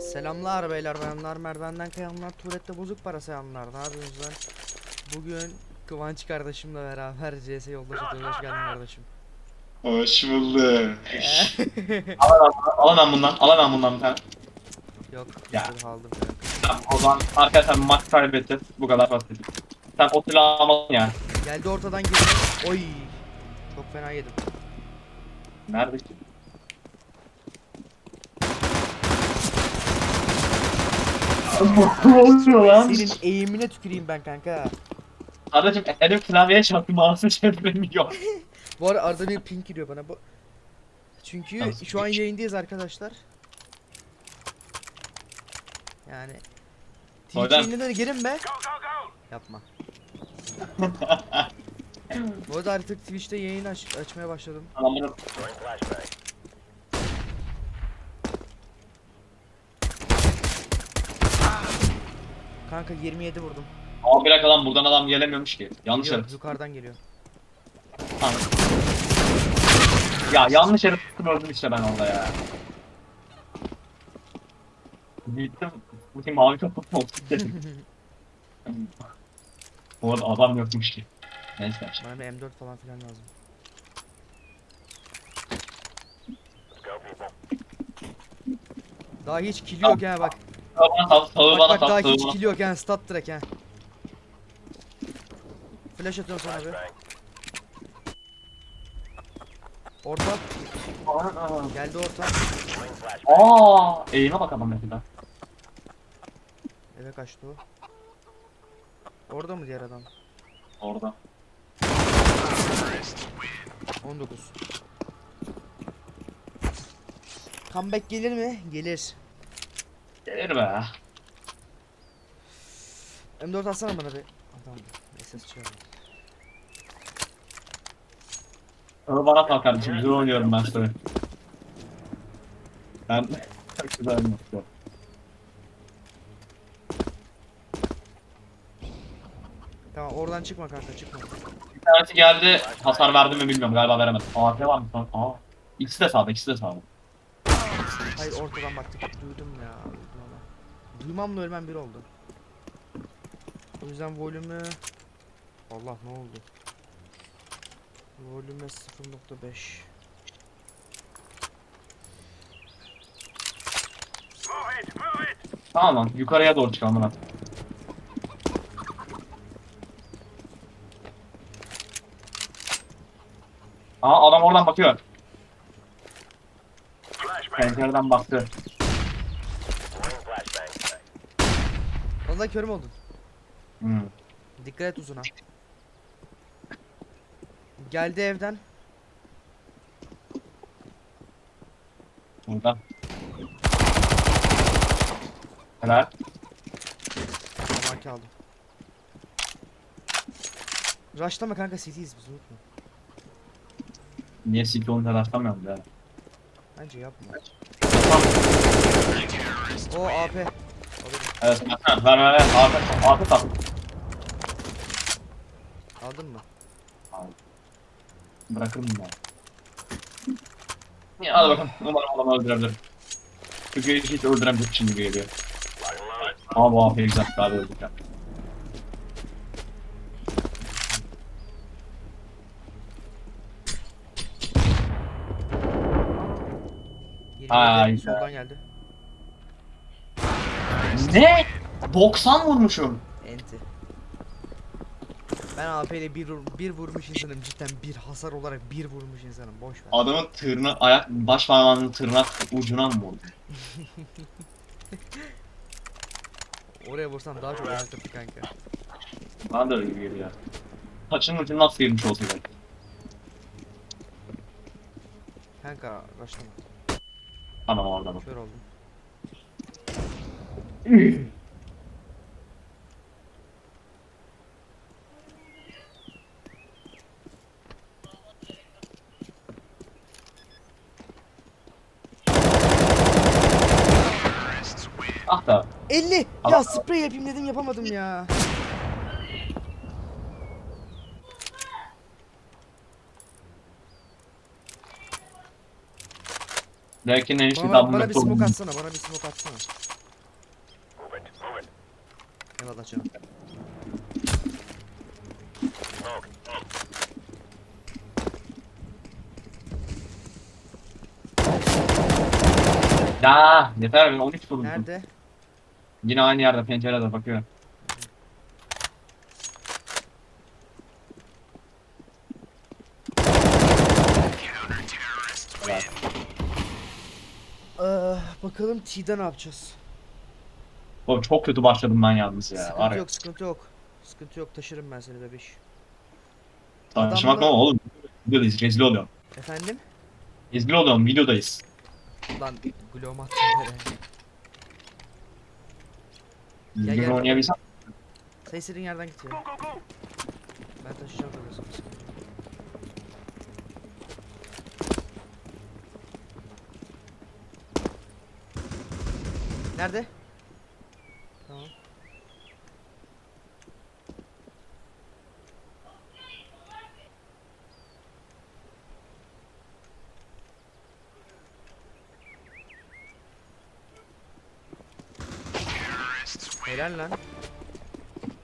Selamlar beyler bayanlar merdivenden kayanlar tuvalette bozuk para sayanlar ne yapıyorsunuz lan? Bugün Kıvanç kardeşimle beraber CS yoldaş atıyoruz hoş geldin kardeşim. Hoş bulduk. Alamam bundan, alamam bundan bir tane. Yok Ya. aldım. Tamam, o zaman arkadaşlar maç kaybetti. Bu kadar basit. Sen o silahı almalısın yani. Geldi ortadan girdi. Oy. Çok fena yedim. Nerede ki? Oluyor lan? Senin eğimine tüküreyim ben kanka. Kardeşim elim klavyeye çarptı mouse'u çeviremiyor. Bu arada arada bir ping giriyor bana. Bu... Çünkü Nasıl şu an ping? yayındayız arkadaşlar. Yani Twitch Oradan- yayınına da girin be. Yapma. Bu arada artık Twitch'te yayın aç açmaya başladım. Tamam Kanka 27 vurdum. Abi bir dakika lan buradan adam gelemiyormuş ki. Yanlış Yok, herif. yukarıdan geliyor. Tamam. Ya yanlış herif tuttum öldüm işte ben orada ya. Gittim. Bakayım mavi kapatma olsun dedim. Bu arada adam yokmuş ki. Neyse. Bana bir M4 falan filan lazım. Daha hiç kill yok ha bak. Bana sal, Bak bana bak sal, daha sağı hiç bana kill yok ha. Stat direkt ha. Flash atıyorum sana bir. Orta. Geldi orta. Aa, eğime bak adam mesela. Eve kaçtı o. Orada mı diğer adam? Orada. 19. Comeback gelir mi? Gelir. Gelir be. M4 atsana bana bir. Adam SS çıkar. Sağı bana sal kardeşim. Güzel oynuyorum ben sana. Ben çok güzel oynuyorum. Tamam oradan çıkma kanka çıkma. Bir tanesi geldi. Hasar verdim mi bilmiyorum. Galiba veremedim. Ne varmış lan? Aa. İkisi de sağda, ikisi de sağda. Hayır ortadan baktık. Duydum ya. Duymamla ölmem bir oldu. O yüzden volümü... Allah ne oldu? Volümü 0.5 Tamam lan. Yukarıya doğru çıkalım lan. Aa adam oradan bakıyor. Pencereden baktı. Vallahi körüm oldun. Hmm. Dikkat et uzuna. Geldi evden. Burada. Helal. Marki aldım. Rushlama kanka CT'yiz biz unutma. Niye CP onu rastlamıyorum ya? Bence yapma. O AP. Evet, ha, ver ver ver. Arka, arka tap. Aldın mı? Bırakırım ben. Ya hadi bakalım. Umarım adamı öldürebilirim. Çünkü hiç öldüremeyecek şimdi geliyor. Ama bu AP'yi güzel daha da öldüreceğim. Ay, 27 güzel. soldan geldi. Ne? 90 vurmuşum. Enti. Ben AP ile bir, bir vurmuş insanım cidden bir hasar olarak bir vurmuş insanım boş ver. Adamın tırna ayak baş parmağının tırnak ucuna mı vurdu? Oraya vursam daha çok acıtırdı kanka. Bana da öyle gibi geliyor. Saçının ucundan sıyırmış olsa gerek. Kanka rushlama. Tamam oradan. Kör oldum. Ah da. 50! Ya sprey yapayım dedim yapamadım ya. Belki ne işte Bana, daha bana bir smoke atsana bana bir smoke atsana. Eyvallah canım. Ya yeter ben 13 vurdum. Nerede? Yine aynı yerde pencerede bakıyor. Evet. Ee, bakalım T'de ne yapacağız? Oğlum çok kötü başladım ben yalnız ya. sıkıntı Var ya. yok, sıkıntı yok. Sıkıntı yok, taşırım ben seni bebiş. Tartışmak ne Adamla- oğlum? Videodayız rezil oluyorum. Efendim? Rezil oluyorum videodayız. Lan glom attım böyle. Düzgün gel. oynayabilsem. Sen istediğin yerden git ya. Ben taşıyacağım tabii. Nerede? Tamam. Helal lan.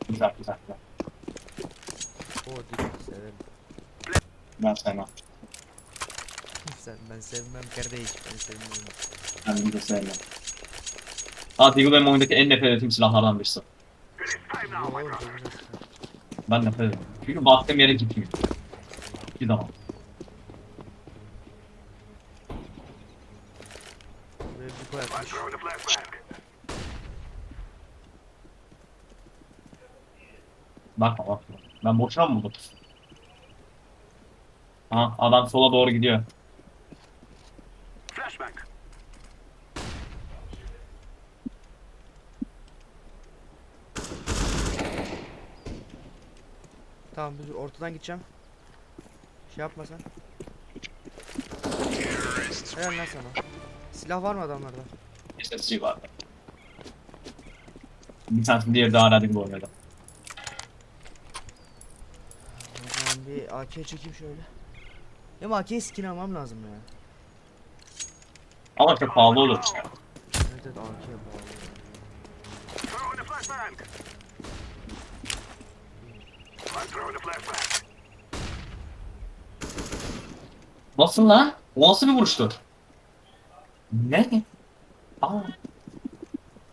Güzel güzel güzel. O değil severim. Ben sevmem. Sen ben sevmem kardeş ben sevmem. Ben de sevmem. Aa Deagle benim oyundaki en nefret ettiğim silahlardan birisi. Ben nefret ediyorum. Çünkü baktığım yere gitmiyor. Bir zaman. Bakma bakma. Ben boşuna mı buldum? Aha adam sola doğru gidiyor. Tamam dur ortadan gideceğim. Şey yapma sen. Helal lan sana. Silah var mı adamlarda? SSG vardı. Bir tanesi diğeri hala Deagle oynuyordu. O zaman bir AK çekeyim şöyle. Ya AK skin almam lazım ya. Ama çok pahalı olur. Evet evet AK bağlı. Nasıl lan? O nasıl bir vuruştu? Ne? Aa.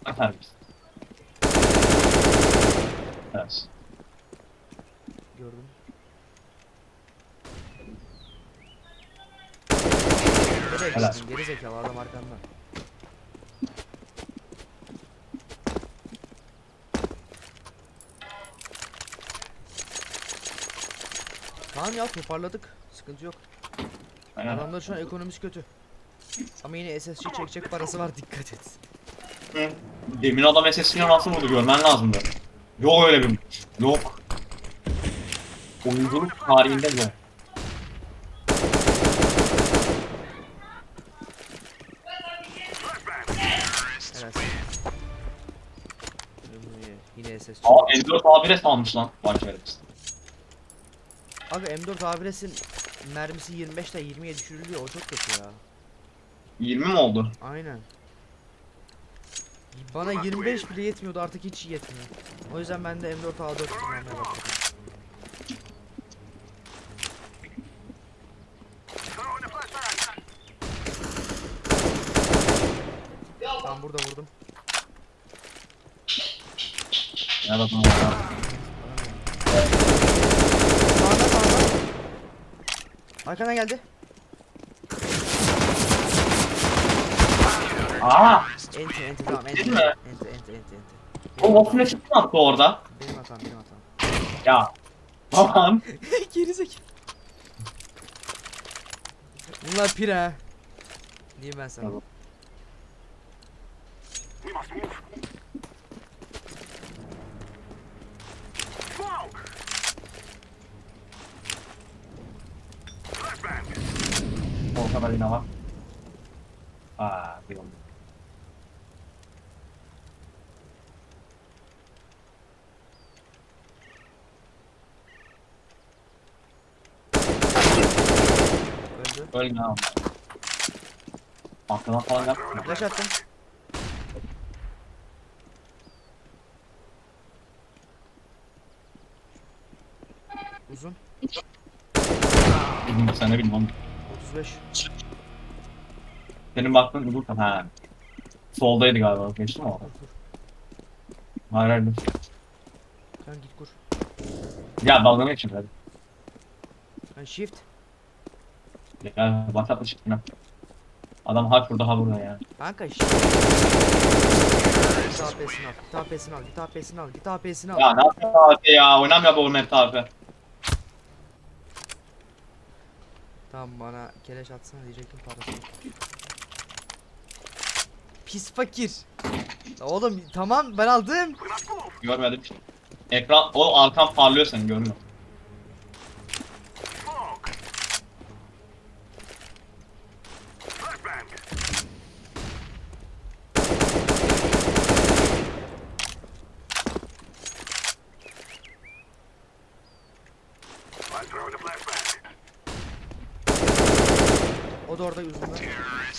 Atar biz. Evet. Gördüm. Nereye Helal. gittin? Geri zekalı adam arkanda. Tamam ya toparladık. Sıkıntı yok. Aynen. Adamların şu an ekonomisi kötü. Ama yine SSC çekecek parası var dikkat et. Hı. Demin adam SSC'ne nasıl vurdu görmen lazımdı. Yok öyle bir. Yok. Oyunculuk tarihinde. Helal. Yine SSC. Aa M4 A1'e salmış lan. Vay şerefsiz. Abi M4 A1S'in mermisi 25 ile 20'ye düşürülüyor. O çok kötü ya. 20 mi oldu? Aynen. Bana 25 bile yetmiyordu artık hiç yetmiyor. O yüzden ben de M4 A4 kullanmaya başladım. Tamam burada vurdum. Ya da Arkadan geldi. Aa! Enti enti tamam enti Değil enti mi? enti enti enti. enti. O waffle çıktı mı attı orada? Benim hatam benim hatam. Ya. Tamam. Geri zekalı. Bunlar pir ha. Diyeyim ben sana. o kadar yine. Aa, bir oldu. Öldü. Ölme abi. Falan yapmıyor. Flash attım. Uzun. Bilmiyorum, sen de bilmem. 35. Senin baktığın uzun ha. Soldaydı galiba. Geçti mi o? Kur kur. Hayır hayır. dur. Sen git kur. Ya dalga için hadi. Sen shift. Ya WhatsApp'la çıktın ha. Adam ha burada ha burada ya. Kanka shift. Git AP'sini al. Git AP'sini al. Git AP'sini al. Git AP'sini al. Ya ne yapıyorsun abi ya? Oynamıyor bu map abi. Tamam bana keleş atsana diyecektim parası. yok. Pis fakir. Oğlum tamam ben aldım. Görmedim. Ekran o arkan parlıyor senin görmüyor. O da orada uzunda.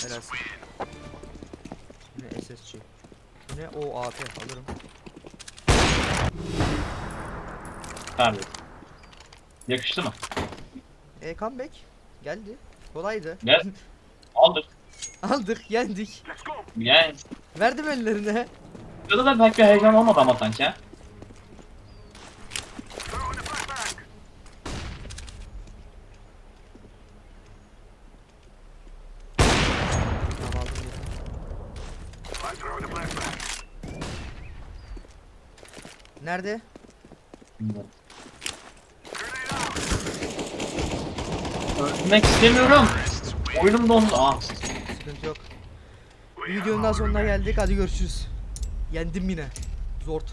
Helalsin. Yine SSC. Ne? O AP alırım. Pardon. Yakıştı mı? E comeback. Geldi. Kolaydı. Ne? Aldık. Aldık, yendik. Yani. Verdim ellerine. Burada da bir heyecan olmadı ama sanki ha. Tamam aldım yedim. Nerede? Bilmiyorum. Ölmek istemiyorum. Oyunum dondu. Aa. Sıkıntı yok. Videonun daha sonuna geldik. Hadi görüşürüz. Yendim yine. Zort.